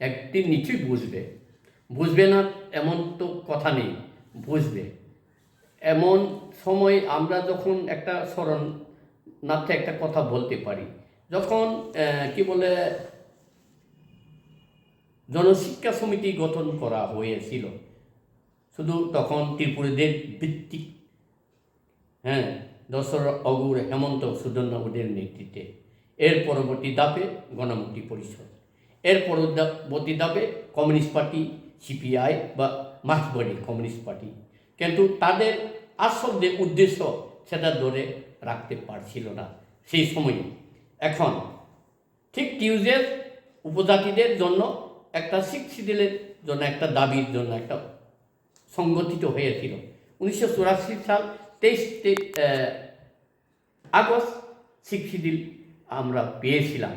একদিন নিশ্চয়ই বুঝবে। বুঝবে না, এমন তো কথা নেই, বুঝবে। এমন সময় আমরা যখন একটা স্মরণ নাথে একটা কথা বলতে পারি, যখন কি বলে, জনশিক্ষা সমিতি গঠন করা হয়েছিল, শুধু তখন ত্রিপুরীদের ভিত্তিক হ্যাঁ দশর অগুর হেমন্ত সুদর্ণগুদের নেতৃত্বে। এর পরবর্তী দাপে গণমুক্তি পরিষদ। এর পরবর্তী ধাপে কমিউনিস্ট পার্টি, সিপিআই বা মার্ক্সবাদী কমিউনিস্ট পার্টি। কিন্তু তাদের আসল যে উদ্দেশ্য সেটা ধরে রাখতে পারছিল না সেই সময়ে। এখন ঠিক টিউজের উপজাতিদের জন্য একটা শিডিউলের জন্য একটা দাবির জন্য একটা সংগঠিত হয়েছিল। উনিশশো চুরাশি সাল তেইশ আগস্ট শিডিউল আমরা পেয়েছিলাম।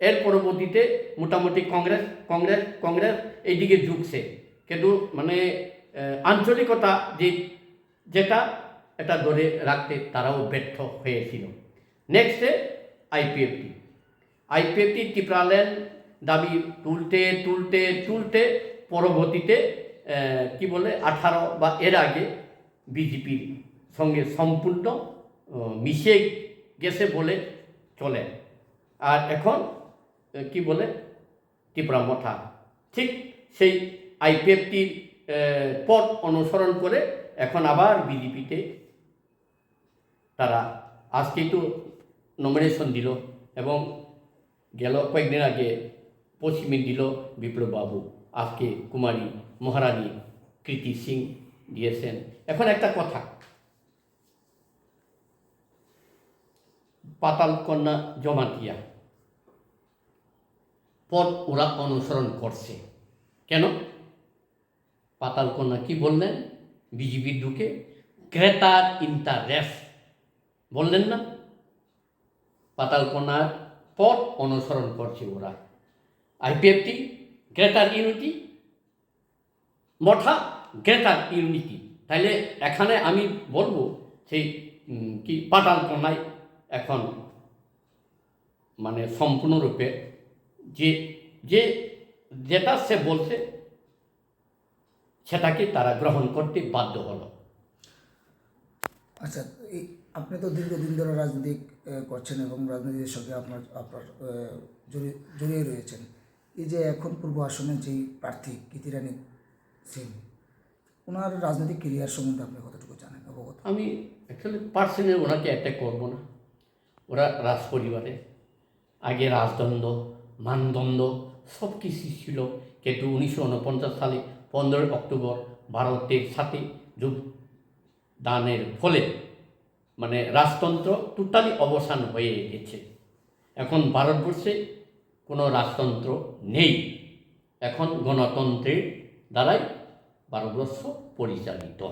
এর পরবর্তীতে মোটামুটি কংগ্রেস কংগ্রেস কংগ্রেস এইদিকে ঝুঁকছে। কিন্তু মানে আঞ্চলিকতা যে, যেটা, এটা ধরে রাখতে তারাও ব্যর্থ হয়েছিল। নেক্সটে আইপিএফটি আইপিএফটি ত্রিপুরাল্যান্ড দাবি তুলতে তুলতে তুলতে পরবর্তীতে কি বলে, আঠারো বা এর আগে বিজেপির সঙ্গে সম্পূর্ণ মিশে গেছে বলে চলে। আর এখন কি বলে? ত্রিপুরা মঠা ঠিক সেই আইপিএফটির পথ অনুসরণ করে এখন আবার বিজেপিতে তারা আজকেই তো নমিনেশন দিল এবং গেল কয়েকদিন আগে পশ্চিমে দিল বিপ্লব বাবু আজকে কুমারী মহারানী কৃতি সিং দিয়েছেন। এখন একটা কথা। পাতাল কন্যা জমাতিয়া। পথ ওরা অনুসরণ করছে। কেন? পাতাল কন্যা কি বললেন? বিজেপির ঢুকে ক্রেতার ইন্টারেস্ট বললেন না? পাতাল কন্যার পথ অনুসরণ করছে ওরা। IPFT greater unity, মঠা greater unity. তাইলে এখানে আমি বলব সেই কি পাতাল কন্যায় এখন মানে সম্পূর্ণরূপে যে যে যেটা সে বলছে সেটাকে তারা গ্রহণ করতে বাধ্য হলো। আচ্ছা এই আপনি তো দীর্ঘদিন ধরে রাজনীতি করছেন এবং রাজনীতির সঙ্গে আপনার আপনার জড়িয়ে রয়েছেন। এই যে এখন পূর্ব আসনে যেই প্রার্থী কীর্তিরানী সিং ওনার রাজনৈতিক কেরিয়ার সম্বন্ধে আপনি কতটুকু জানেন অবগত? আমি অ্যাকচুয়ালি পার্সোনালি ওনাকে অ্যাটাক করব না। ওরা রাজ পরিবারে আগে রাজদণ্ড মানদণ্ড সব কিছু ছিল কিন্তু উনিশশো উনপঞ্চাশ সালে পনেরোই অক্টোবর ভারতের সাথে যোগ দানের ফলে মানে রাজতন্ত্র টোটালি অবসান হয়ে গেছে। এখন ভারতবর্ষে কোনো রাজতন্ত্র নেই। এখন গণতন্ত্রের দ্বারাই ভারতবর্ষ পরিচালিত।